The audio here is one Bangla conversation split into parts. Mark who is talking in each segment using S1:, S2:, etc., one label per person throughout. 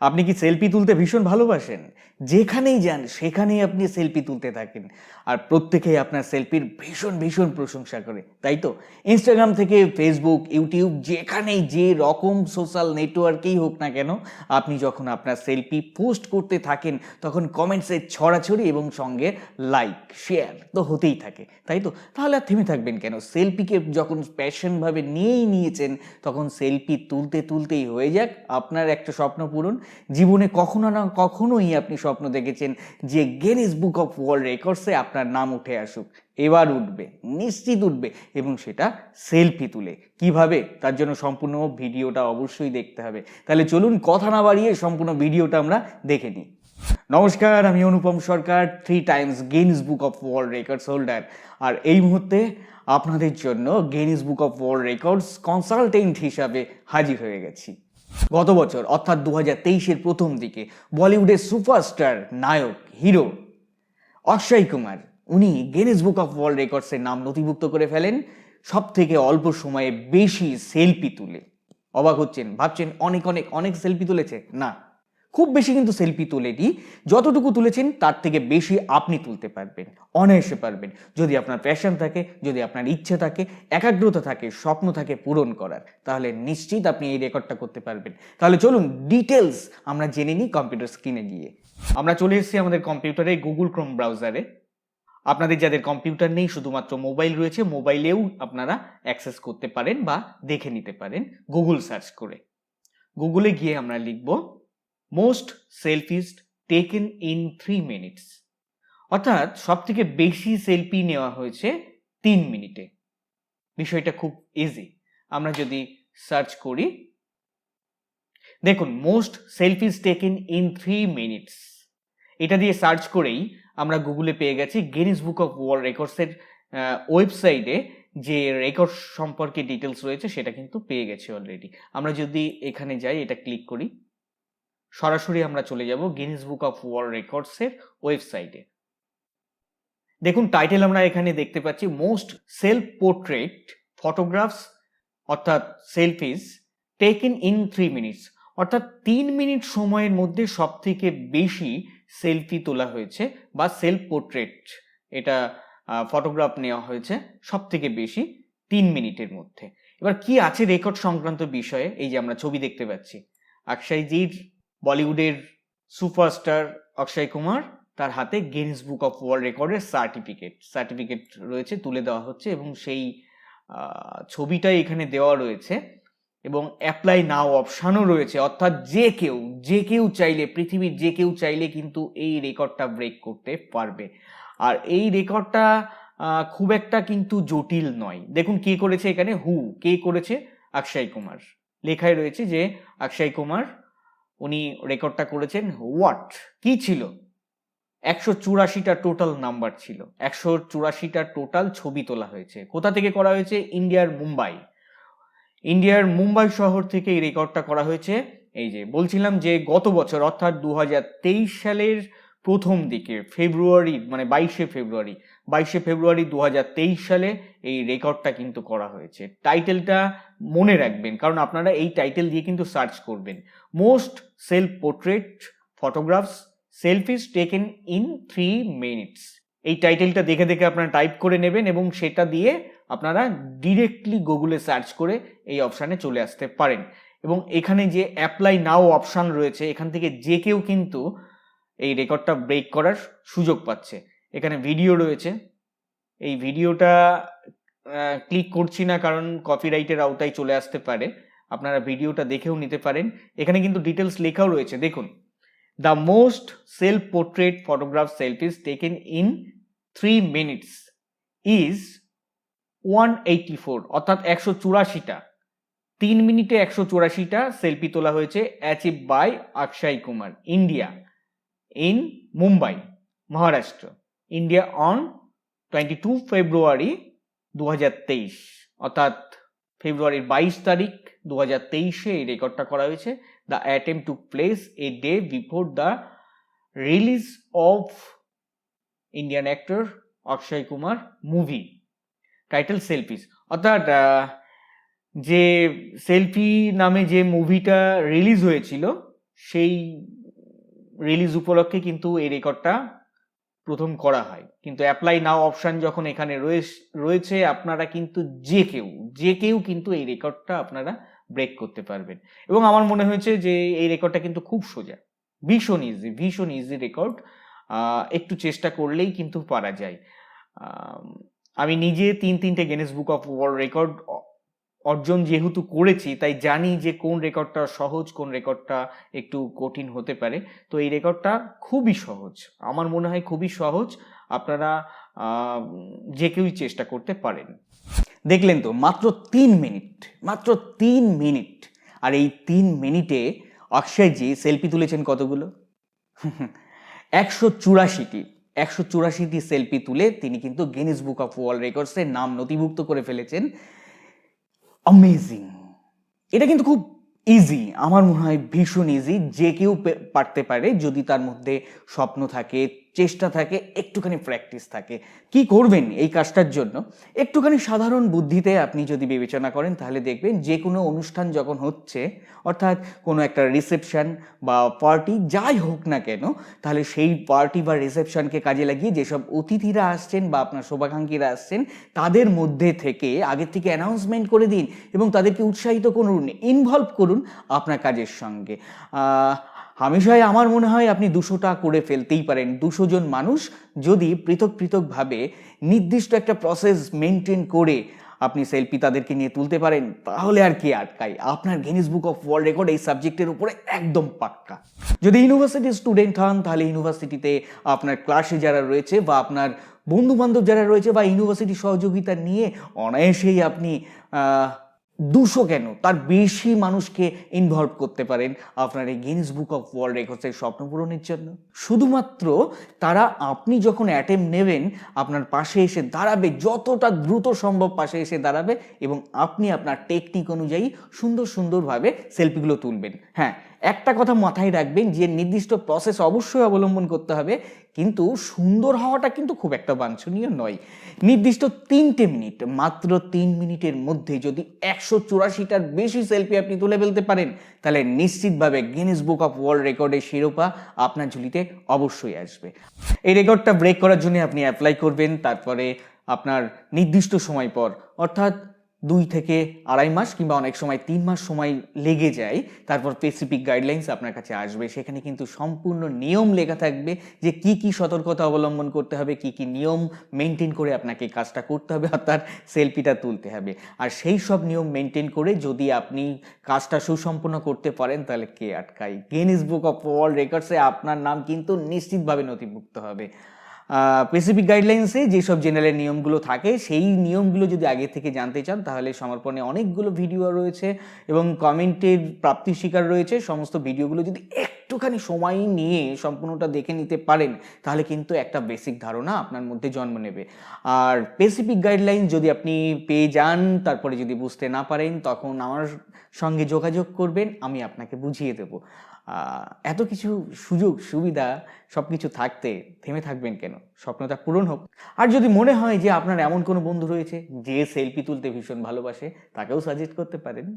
S1: আপনি কি সেলফি তুলতে ভীষণ ভালোবাসেন? যেখানেই যান, সেখানেই আপনি সেলফি তুলতে থাকেন। আর প্রত্যেকেই আপনার সেলফির ভীষণ ভীষণ প্রশংসা করে, তাই তো? ইনস্টাগ্রাম থেকে ফেসবুক ইউটিউব যেখানেই যে রকম সোশ্যাল নেটওয়ার্কেই হোক না কেন, আপনি যখন আপনার সেলফি পোস্ট করতে থাকেন, তখন কমেন্টসে ছড়াছড়ি এবং সঙ্গে লাইক শেয়ার তো হতেই থাকে, তাই তো? তাহলে আর থেমে থাকবেন কেন? সেলফিকে যখন প্যাশনভাবে নিয়েই নিয়েছেন, তখন সেলফি তুলতে, তুলতেই হয়ে যাক, আপনার একটা স্বপ্ন পূরণ জীবনে কখনো না কখনোই আপনি স্বপ্ন দেখেছেন যে গেনিস বুক অফ ওয়ার্ল্ড রেকর্ডসে আপনার নাম উঠে আসুক। এবার উঠবে, নিশ্চিত উঠবে এবং সেটা সেলফি তুলে। কীভাবে? তার জন্য সম্পূর্ণ ভিডিওটা অবশ্যই দেখতে হবে। তাহলে চলুন কথা না বাড়িয়ে সম্পূর্ণ ভিডিওটা আমরা দেখে নিই। নমস্কার, আমি Anupam Sarkar three times Guinness book of world records holder আর এই মুহূর্তে আপনাদের জন্য Guinness book of world records consultant হিসাবে হাজির হয়ে গেছি। গত বছর, অর্থাৎ দু হাজার প্রথম দিকে, বলিউডের সুপারস্টার নায়ক, হিরো অক্ষয় কুমার, উনি গেনেস বুক অফ ওয়ার্ল্ড রেকর্ডসের নাম নথিভুক্ত করে ফেলেন। সব থেকে অল্প সময়ে বেশি সেলফি তুলে। অবাক হচ্ছেন, ভাবছেন অনেক অনেক অনেক সেলফি তুলেছে? না। খুব বেশি কিন্তু সেলফি তোলেনি। যতটুকু তুলেছেন, তার থেকে বেশি আপনি তুলতে পারবেন, অনায়াসে পারবেন। যদি আপনার প্যাশন থাকে, যদি আপনার ইচ্ছে থাকে, একাগ্রতা থাকে, স্বপ্ন থাকে পূরণ করার, তাহলে নিশ্চিত আপনি এই রেকর্ডটা করতে পারবেন। তাহলে চলুন ডিটেলস আমরা জেনে নিই কম্পিউটার স্ক্রিনে গিয়ে। আমরা চলে এসেছি আমাদের কম্পিউটারে গুগল ক্রোম ব্রাউজারে আপনাদের যাদের কম্পিউটার নেই, শুধুমাত্র মোবাইল রয়েছে মোবাইলেও আপনারা অ্যাক্সেস করতে পারেন বা দেখে নিতে পারেন গুগল সার্চ করে। গুগলে গিয়ে আমরা লিখব most selfies taken in three minutes অর্থাৎ সব থেকে বেশি সেলফি নেওয়া হয়েছে তিন মিনিটে। বিষয়টা খুব ইজি আমরা যদি সার্চ করি, দেখুন most selfies taken in three minutes এটা দিয়ে সার্চ করেই আমরা গুগলে পেয়ে গেছি গিনিস বুক অফ ওয়ার্ল্ড রেকর্ডসের ওয়েবসাইটে যে রেকর্ড সম্পর্কে ডিটেলস রয়েছে সেটা কিন্তু পেয়ে গেছি অলরেডি আমরা যদি এখানে যাই, এটা ক্লিক করি। সরাসরি আমরা চলে যাব গিনিস বুক অফ ওয়ার্ল্ড রেকর্ডসের ওয়েবসাইটে দেখুন টাইটেল আমরা এখানে দেখতে পাচ্ছি মোস্ট সেলফ পোর্ট্রেট ফটোগ্রাফস অর্থাৎ selfies taken in three minutes অর্থাৎ তিন মিনিট সময়ের মধ্যে সব থেকে বেশি সেলফি তোলা হয়েছে বা সেলফ পোর্ট্রেট এটা ফটোগ্রাফ নেওয়া হয়েছে সব থেকে বেশি তিন মিনিটের মধ্যে। এবার কি আছে রেকর্ড সংক্রান্ত বিষয়ে? এই যে আমরা ছবি দেখতে পাচ্ছি। অক্ষয়জির বলিউডের সুপারস্টার অক্ষয় কুমার তার হাতে গিনিস বুক অফ ওয়ার্ল্ড রেকর্ডের সার্টিফিকেট। সার্টিফিকেট রয়েছে, তুলে দেওয়া হচ্ছে এবং সেই ছবিটাই এখানে দেওয়া রয়েছে এবং অ্যাপ্লাই নাও অপশানও রয়েছে। অর্থাৎ যে কেউ যে কেউ চাইলে, পৃথিবীর যে কেউ চাইলে কিন্তু এই রেকর্ডটা ব্রেক করতে পারবে। আর এই রেকর্ডটা খুব একটা কিন্তু জটিল নয়। দেখুন কে করেছে এখানে হু কে করেছে? অক্ষয় কুমার। লেখায় রয়েছে যে, অক্ষয় কুমার উনি রেকর্ডটা করেছেন হোয়াট কি ছিল? একশো চুরাশিটা টোটাল নাম্বার ছিল। একশো চুরাশিটা টোটাল ছবি তোলা হয়েছে। কোথা থেকে করা হয়েছে? ইন্ডিয়ার মুম্বাই। ইন্ডিয়ার মুম্বাই শহর থেকে এই রেকর্ডটা করা হয়েছে। এই যে, বলছিলাম যে গত বছর, অর্থাৎ দু হাজার তেইশ সালের প্রথম দিকে, ফেব্রুয়ারি মানে বাইশে ফেব্রুয়ারি। বাইশে ফেব্রুয়ারি দু হাজার তেইশ সালে এই রেকর্ডটা কিন্তু করা হয়েছে। টাইটেলটা মনে রাখবেন, কারণ আপনারা এই টাইটেল দিয়ে কিন্তু সার্চ করবেন। Most self portrait photographs, selfies taken in three minutes. এই টাইটেলটা দেখে দেখে আপনারা টাইপ করে নেবেন এবং সেটা দিয়ে আপনারা ডিরেক্টলি গুগলে সার্চ করে এই অপশানে চলে আসতে পারেন। এবং এখানে যে অ্যাপ্লাই নাও অপশান রয়েছে, এখান থেকে যে কেউ কিন্তু এই রেকর্ডটা ব্রেক করার সুযোগ পাচ্ছে। এখানে ভিডিও রয়েছে। এই ভিডিওটা ক্লিক করছি না কারণ কপিরাইটের আওতায় চলে আসতে পারে। আপনারা ভিডিওটা দেখেও নিতে পারেন। এখানে কিন্তু ডিটেলস লেখাও রয়েছে। দেখুন the most self portrait photograph selfies taken in three minutes is one eighty four অর্থাৎ একশো চুরাশিটা। তিন মিনিটে একশো চুরাশিটা সেলফি তোলা হয়েছে achieve by Akshay Kumar India Mumbai Maharashtra India on twenty two February দু হাজার তেইশ অর্থাৎ ফেব্রুয়ারির বাইশ তারিখ দু হাজার তেইশে এই রেকর্ডটা করা হয়েছে। The attempt to place a day before the release of Indian actor Akshay Kumar movie title selfies অর্থাৎ যে সেলফি নামে যে মুভিটা রিলিজ হয়েছিল, সেই রিলিজ উপলক্ষে কিন্তু এই রেকর্ডটা প্রথম করা হয়। কিন্তু অ্যাপ্লাই নাও অপশান যখন এখানে রয়েছে আপনারা কিন্তু যে কেউ যে কেউ কিন্তু এই রেকর্ডটা আপনারা ব্রেক করতে পারবেন। এবং আমার মনে হয়েছে যে এই রেকর্ডটা কিন্তু খুব সোজা। ভীষণ ইজি ভীষণ ইজি রেকর্ড একটু চেষ্টা করলেই কিন্তু পারা যায়। আমি নিজে তিন তিনটে Guinness book of world record অর্জন যেহেতু করেছি, তাই জানি যে কোন রেকর্ডটা সহজ, কোন রেকর্ডটা একটু কঠিন হতে পারে। তো এই রেকর্ডটা খুবই সহজ। আমার মনে হয় খুবই সহজ। আপনারা যে কেউই চেষ্টা করতে পারেন। দেখলেন তো, মাত্র তিন মিনিট, মাত্র তিন মিনিট। আর এই তিন মিনিটে অক্ষয়জি সেলফি তুলেছেন কতগুলো? একশো চুরাশিটি একশো চুরাশিটি সেলফি তুলে তিনি কিন্তু গিনিস বুক অফ ওয়ার্ল্ড রেকর্ডসের নাম নথিভুক্ত করে ফেলেছেন। অ্যামেজিং এটা কিন্তু খুব ইজি আমার মনে হয় ভীষণ ইজি যে কেউ পারতে পারে যদি তার মধ্যে স্বপ্ন থাকে চেষ্টা থাকে, একটুখানি প্র্যাকটিস থাকে। কি করবেন এই কাজটার জন্য? একটুখানি সাধারণ বুদ্ধিতে আপনি যদি বিবেচনা করেন, তাহলে দেখবেন যে কোনো অনুষ্ঠান যখন হচ্ছে, অর্থাৎ কোনো একটা রিসেপশন বা পার্টি যাই হোক না কেন, তাহলে সেই পার্টি বা রিসেপশনকে কাজে লাগিয়ে যেসব অতিথিরা আসছেন বা আপনার শুভাকাঙ্ক্ষীরা আসছেন, তাদের মধ্যে থেকে আগের থেকে অ্যানাউন্সমেন্ট করে দিন এবং তাদেরকে উৎসাহিত করুন ইনভলভ করুন আপনার কাজের সঙ্গে। হামেশাই আমার মনে হয় আপনি দুশোটা করে ফেলতেই পারেন। দুশো জন মানুষ যদি পৃথক পৃথকভাবে নির্দিষ্ট একটা প্রসেস মেনটেন করে আপনি সেলফি তাদেরকে নিয়ে তুলতে পারেন, তাহলে আর কি আটকাই আপনার Guinness book of world record এই সাবজেক্টের উপরে একদম পাক্কা। যদি ইউনিভার্সিটির স্টুডেন্ট হন, তাহলে ইউনিভার্সিটিতে আপনার ক্লাসে যারা রয়েছে বা আপনার বন্ধু বান্ধব যারা রয়েছে বা ইউনিভার্সিটি সহযোগিতা নিয়ে অনায়াসেই আপনি দুশো কেন? তার বেশি মানুষকে ইনভলভ করতে পারেন আপনার এই গিনিস বুক অফ ওয়ার্ল্ড রেকর্ডসের স্বপ্ন পূরণের জন্য। শুধুমাত্র তারা আপনি যখন অ্যাটেম্প নেবেন, আপনার পাশে এসে দাঁড়াবে, যতটা দ্রুত সম্ভব পাশে এসে দাঁড়াবে এবং আপনি আপনার টেকনিক অনুযায়ী সুন্দর সুন্দরভাবে সেলফিগুলো তুলবেন। হ্যাঁ একটা কথা মাথায় রাখবেন, যে নির্দিষ্ট প্রসেস অবশ্যই অবলম্বন করতে হবে, কিন্তু সুন্দর হওয়াটা কিন্তু খুব একটা বাঞ্ছনীয় নয়। নির্দিষ্ট তিনটে মিনিট, মাত্র তিন মিনিটের মধ্যে যদি একশো চুরাশিটার বেশি সেলফি আপনি তুলে ফেলতে পারেন, তাহলে নিশ্চিতভাবে গিনেস বুক অফ ওয়ার্ল্ড রেকর্ডের শিরোপা আপনার ঝুলিতে অবশ্যই আসবে। এই রেকর্ডটা ব্রেক করার জন্য আপনি অ্যাপ্লাই করবেন, তারপরে আপনার নির্দিষ্ট সময় পর, অর্থাৎ দুই থেকে আড়াই মাস কিংবা অনেক সময় তিন মাস সময় লেগে যায়, তারপর স্পেসিফিক গাইডলাইন্স আপনার কাছে আসবে। সেখানে কিন্তু সম্পূর্ণ নিয়ম লেখা থাকবে যে কি কি সতর্কতা অবলম্বন করতে হবে, কি কি নিয়ম মেনটেন করে আপনাকে কাজটা করতে হবে অর্থাৎ সেলফিটা তুলতে হবে। আর সেই সব নিয়ম মেনটেন করে যদি আপনি কাজটা সুসম্পন্ন করতে পারেন, তাহলে কে আটকাই গিনিস বুক অফ ওয়ার্ল্ড রেকর্ডসে আপনার নাম কিন্তু নিশ্চিতভাবে নথিভুক্ত হবে। স্পেসিফিক গাইডলাইন্সে যেসব জেনারেল নিয়মগুলো থাকে, সেই নিয়মগুলো যদি আগে থেকে জানতে চান, তাহলে সমর্পণে অনেকগুলো ভিডিও রয়েছে এবং কমেন্টের প্রাপ্তি শিকার রয়েছে। সমস্ত ভিডিওগুলো যদি একটুখানি সময় নিয়ে সম্পূর্ণটা দেখে নিতে পারেন, তাহলে কিন্তু একটা বেসিক ধারণা আপনার মধ্যে জন্ম নেবে। আর স্পেসিফিক গাইডলাইন যদি আপনি পেয়ে যান, তারপরে যদি বুঝতে না পারেন, তখন আমার সঙ্গে যোগাযোগ করবেন, আমি আপনাকে বুঝিয়ে দেবো। এত কিছু সুযোগ, সুবিধা সব কিছু থাকতে থেমে থাকবেন কেন? স্বপ্নটা পূরণ হোক। আর যদি মনে হয় যে আপনার এমন কোনো বন্ধু রয়েছে, যে সেলফি তুলতে ভীষণ ভালোবাসে, তাকেও সাজেস্ট করতে পারেন।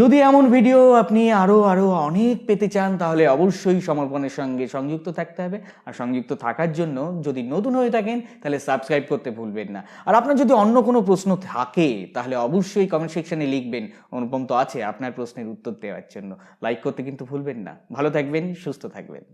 S1: যদি এমন ভিডিও আপনি আরও আরও অনেক পেতে চান, তাহলে অবশ্যই সমর্পণের সঙ্গে সংযুক্ত থাকতে হবে। আর সংযুক্ত থাকার জন্য যদি নতুন হয়ে থাকেন, তাহলে সাবস্ক্রাইব করতে ভুলবেন না। আর আপনার যদি অন্য কোনো প্রশ্ন থাকে, তাহলে অবশ্যই কমেন্ট সেকশনে লিখবেন। অনুপম তো আছে, আপনার প্রশ্নের উত্তর দেওয়ার জন্য। লাইক করতে কিন্তু ভুলবেন না। ভালো থাকবেন, সুস্থ থাকবেন।